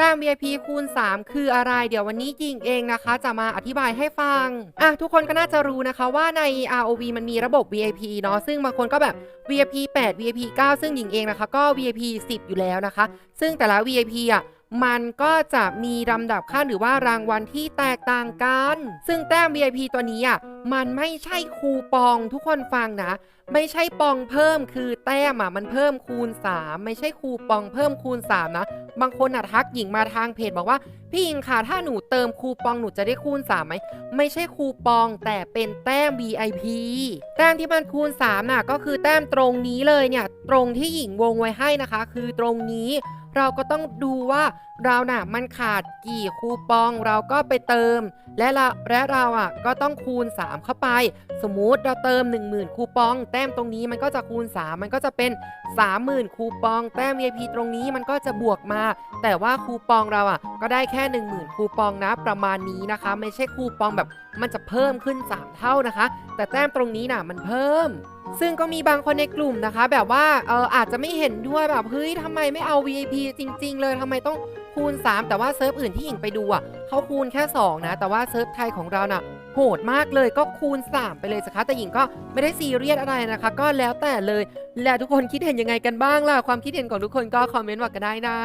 แต้ม VIP คูณ 3 คืออะไร เดี๋ยววันนี้จริงเองนะคะ จะมาอธิบายให้ฟัง อะ ทุกคนก็น่าจะรู้นะคะว่าใน ROV มันมีระบบ VIP เนาะซึ่งบางคนก็แบบ VIP 8 VIP 9 ซึ่งหญิงเองนะคะ ก็ VIP 10 อยู่แล้วนะคะ ซึ่งแต่ละ VIP อะ มันก็จะมีลำดับขั้นหรือว่ารางวัลที่แตกต่างกัน ซึ่งแต้ม VIP ตัวนี้อะมันไม่ใช่คูปองทุกคนฟังนะ ไม่ใช่ปองเพิ่มคือแต้มอะมันเพิ่มคูณ 3 ไม่ใช่คูปองเพิ่มคูณ 3 นะ บางคนอะทักหญิงมาทางเพจบอกว่า พี่หญิงค่ะถ้าหนูเติมคูปองหนูจะได้คูณ3ไหมไม่ใช่คูปองแต่เป็นแต้ม VIP แต้มที่มันคูณ3น่ะก็คือแต้มตรงนี้เลยเนี่ยตรงที่หญิงวงไว้ให้นะคะ คือตรงนี้ เราก็ต้องดูว่าเราน่ะมันขาดกี่คูปองเราก็ไปเติม และเราและเราอะก็ต้องคูณ 3 เข้าไป สมมุติเราเติม 10,000 คูปอง แต้มตรงนี้มันก็จะคูณ 3 มันก็จะเป็น 30,000 คูปอง แต้ม VIP ตรงนี้มันก็จะบวกมา แต่ว่าคูปองเราอะก็ได้แค่ 10,000 คูปองนะประมาณนี้นะคะ ไม่ใช่คูปองแบบมันจะเพิ่มขึ้น 3 เท่านะคะ แต่แต้มตรงนี้น่ะมันเพิ่ม ซึ่งก็มีบางคนในกลุ่มนะคะ แบบว่าเอออาจจะไม่เห็นด้วยแบบเฮ้ยทำไมไม่เอา VIP จริง ๆ เลยทำไมต้องคูณ 3 แต่ว่าเซิร์ฟอื่นที่หญิงไปดูอะเขาคูณแค่ 2 นะ แต่ว่าเซิร์ฟไทยของเราน่ะโหดมากเลยก็คูณ 3 ไปเลยสิคะแต่หญิงก็ไม่ได้ซีเรียสอะไรนะคะ ก็แล้วแต่เลย และทุกคนคิดเห็นยังไงกันบ้างล่ะความคิดเห็นของทุกคนก็คอมเมนต์บอกกันได้นะ